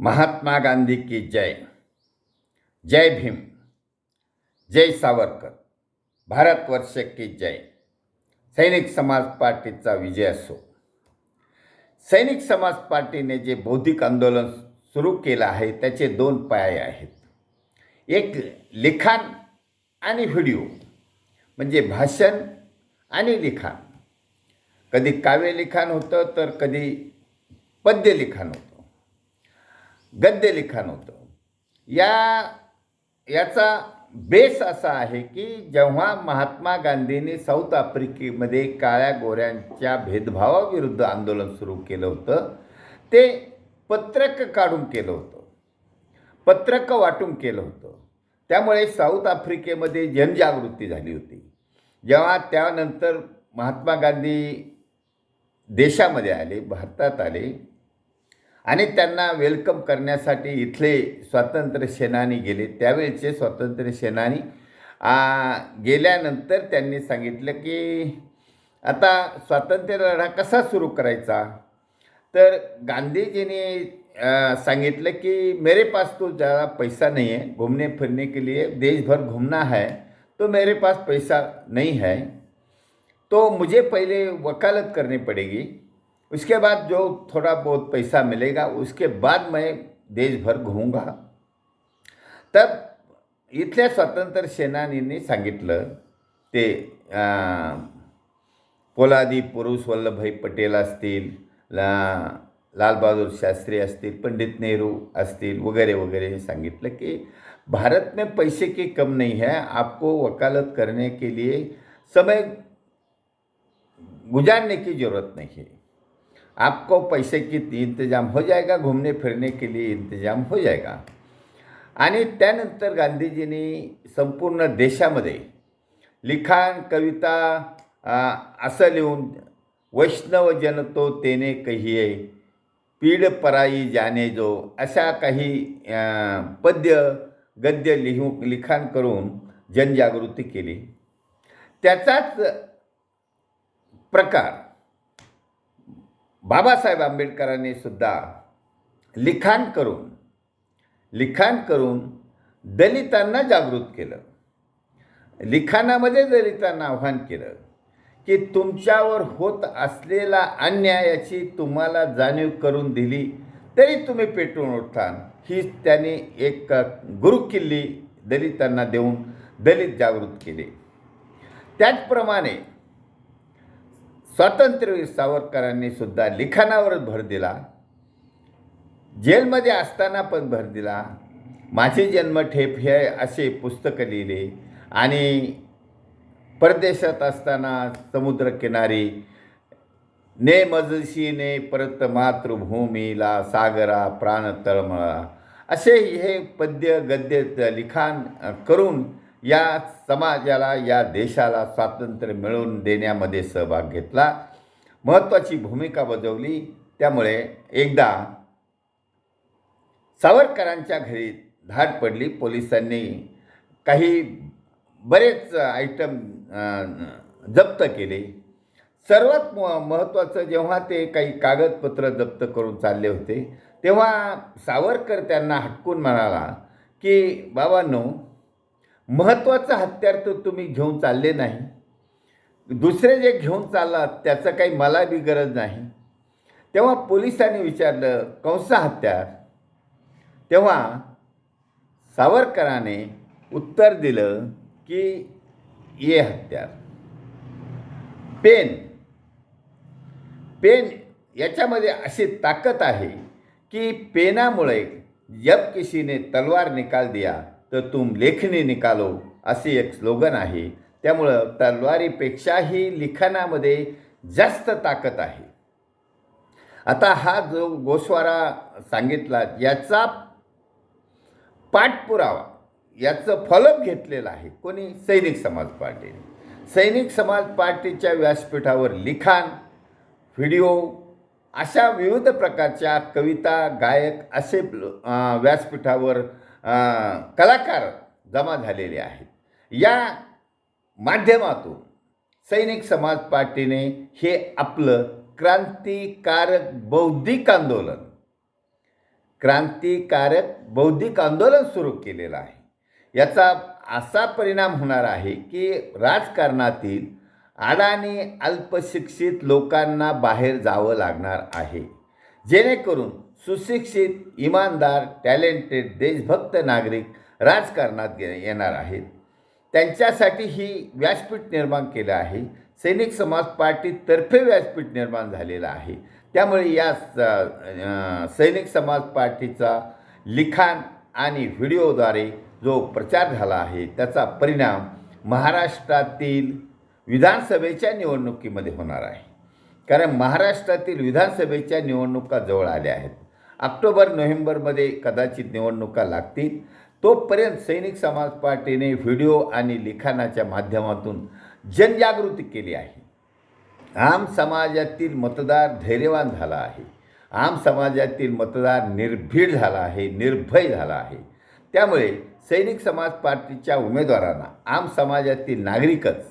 महात्मा गांधी की जय। जय भीम। जय सावरकर। भारतवर्ष की जय। सैनिक समाज पार्टीचा विजय असो। सैनिक समाज पार्टीने जे बौद्धिक आंदोलन सुरू केलं आहे त्याचे दोन पाय आहेत। एक लिखाण आणि व्हिडिओ म्हणजे भाषण आणि लिखाण। कधी काव्य लिखाण होतं तर कधी पद्य लिखाण होतं। गद्य लिखाण होतं. या याचा बेस असा आहे की जेव्हा महात्मा गांधींनी साऊथ आफ्रिकेमध्ये काळ्या गोऱ्यांच्या भेदभावाविरुद्ध आंदोलन सुरू केलं होतं ते पत्रक काढून केलं होतं. पत्रक वाटून केलं होतं. त्यामुळे साऊथ आफ्रिकेमध्ये जनजागृती झाली होती. जेव्हा त्यानंतर महात्मा गांधी देशामध्ये आले भारतात आले आणि त्यांना वेलकम करण्यासाठी इथले स्वातंत्र्य सेनानी गेले. त्यावेळचे स्वातंत्र्य सेनानी गेल्यानंतर त्यांनी सांगितलं की आता स्वातंत्र्य लढा कसा सुरू करायचा? तर गांधीजीने सांगितलं की मेरे पास तो ज़्यादा पैसा नहीं है घूमने फिरने के लिए देश भर घूमना है तो मेरे पास पैसा नहीं है तो मुझे पहले वकालत करनी पड़ेगी। उसके बाद जो थोड़ा बहुत पैसा मिलेगा उसके बाद मैं देश भर घूमूँगा। तब इथल्या स्वातंत्र्य सेनानींनी सांगितलं ते अं, पोलादी पुरुष वल्लभभाई पटेल असतील ला लालबहादूर शास्त्री असतील पंडित नेहरू असतील वगैरह वगैरह सांगितलं की भारत में पैसे की कम नहीं है आपको वकालत करने के लिए समय गुजारने की ज़रूरत नहीं है। आपको पैसे की इंतजाम हो जाएगा घूमने फिरने के लिए इंतजाम हो जाएगा। आणि त्यानंतर गांधीजींनी संपूर्ण देशामध्ये लिखाण कविता असं लिहून वैष्णव जन तो तेने कहिये पीड पराई जाने जो अशा काही पद्य गद्य लिहू लिखाण करून जनजागृती केली. त्याचाच प्रकार बाबासाहेब आंबेडकरांनी सुद्धा लिखाण करून लिखाण करून दलितांना जागृत केलं. लिखाणामध्ये दलितांना आव्हान केलं की तुमच्यावर होत असलेला अन्यायाची तुम्हाला जाणीव करून दिली तरी तुम्ही पेटून उठता ही त्यांनी एक गुरुकिल्ली दलितांना देऊन दलित जागृत केले. त्याचप्रमाणे स्वातंत्र्यवीर सावरकरांनी सुद्धा लिखाणावरच भर दिला. जेलमध्ये असताना पण भर दिला. माझे जन्मठेप हे असे पुस्तकं लिहिले आणि परदेशात असताना समुद्रकिनारी ने मजशीने परत मातृभूमीला सागरा प्राण तळमळा असे हे पद्य गद्य लिखाण करून या समाजाला या देशाला स्वातंत्र्य मिळवून देण्यामध्ये सहभाग घेतला. महत्त्वाची भूमिका बजावली. त्यामुळे एकदा सावरकरांच्या घरी धाड पडली. पोलिसांनी काही बरेच आयटम जप्त केले. सर्वात म महत्त्वाचं जेव्हा ते काही कागदपत्र जप्त करून चालले होते तेव्हा सावरकर त्यांना हटकून म्हणाला की बाबांनो महत्त्वाचं हत्यार तर तुम्ही घेऊन चालले नाही. दुसरे जे घेऊन चाललात त्याचं काही मला बी गरज नाही. तेव्हा पोलिसांनी विचारलं कंसा हत्यार? तेव्हा सावरकराने उत्तर दिलं की ये हत्यार. पेन. पेन याच्यामध्ये अशी ताकद आहे की पेनामुळे जब किसी तलवार निकाल दिया. तर तुम लेखनी निकालो असे एक स्लोगन आहे. त्यामुळं तलवारीपेक्षाही लिखाणामध्ये जास्त ताकद आहे. आता हा जो गोस्वारा सांगितला याचा पाठपुरावा याचं फलक घेतलेलं आहे कोणी? सैनिक समाज पार्टीने. सैनिक समाज पार्टीच्या व्यासपीठावर लिखाण व्हिडिओ अशा विविध प्रकारच्या कविता गायक असे व्यासपीठावर कलाकार जमा झालेले आहेत. या माध्यमातून सैनिक समाज पार्टीने हे आपलं क्रांतिकारक बौद्धिक आंदोलन क्रांतिकारक बौद्धिक आंदोलन सुरू केलेलं आहे. याचा असा परिणाम होणार आहे की राजकारणातील अडाणी अल्पशिक्षित लोकांना बाहेर जावं लागणार आहे. जेणेकरून सुशिक्षित इमानदार टॅलेंटेड देशभक्त नागरिक राजकारणात गे- येणार आहेत. त्यांच्यासाठी ही व्यासपीठ निर्माण केलं आहे. सैनिक समाज पार्टीतर्फे व्यासपीठ निर्माण झालेलं आहे. त्यामुळे या स- सैनिक समाज पार्टीचा लिखाण आणि व्हिडिओद्वारे जो प्रचार झाला आहे त्याचा परिणाम महाराष्ट्रातील विधानसभेच्या निवडणुकीमध्ये होणार आहे. कारण महाराष्ट्रातील विधानसभेच्या निवडणुका जवळ आल्या आहेत. ऑक्टोबर नोव्हेंबरमध्ये कदाचित निवडणुका लागतील. तोपर्यंत सैनिक समाज पार्टीने व्हिडिओ आणि लिखाणाच्या माध्यमातून जनजागृती केली आहे. आम समाजातील मतदार धैर्यवान झाला आहे. आम समाजातील मतदार निर्भीड झाला आहे निर्भय झाला आहे. त्यामुळे सैनिक समाज पार्टीच्या उमेदवारांना आम समाजातील नागरिकच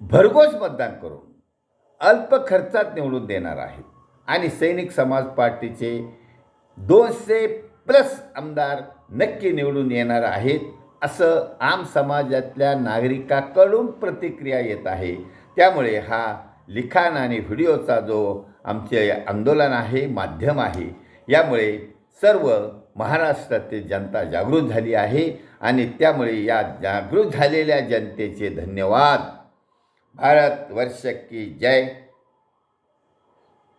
भरघोस मतदान करून अल्प खर्चात निवडून देणार आहेत. आणि सैनिक समाज पार्टीचे दोनशे प्लस आमदार नक्की निवडून येणार आहेत असं आम समाजातल्या नागरिकाकडून प्रतिक्रिया येत आहे. त्यामुळे हा लिखाण आणि व्हिडिओचा जो आमचे आंदोलन आहे माध्यम आहे यामुळे सर्व महाराष्ट्रातील जनता जागृत झाली आहे आणि त्यामुळे या जागृत झालेल्या जनतेचे धन्यवाद. भारत वर्ष की जय.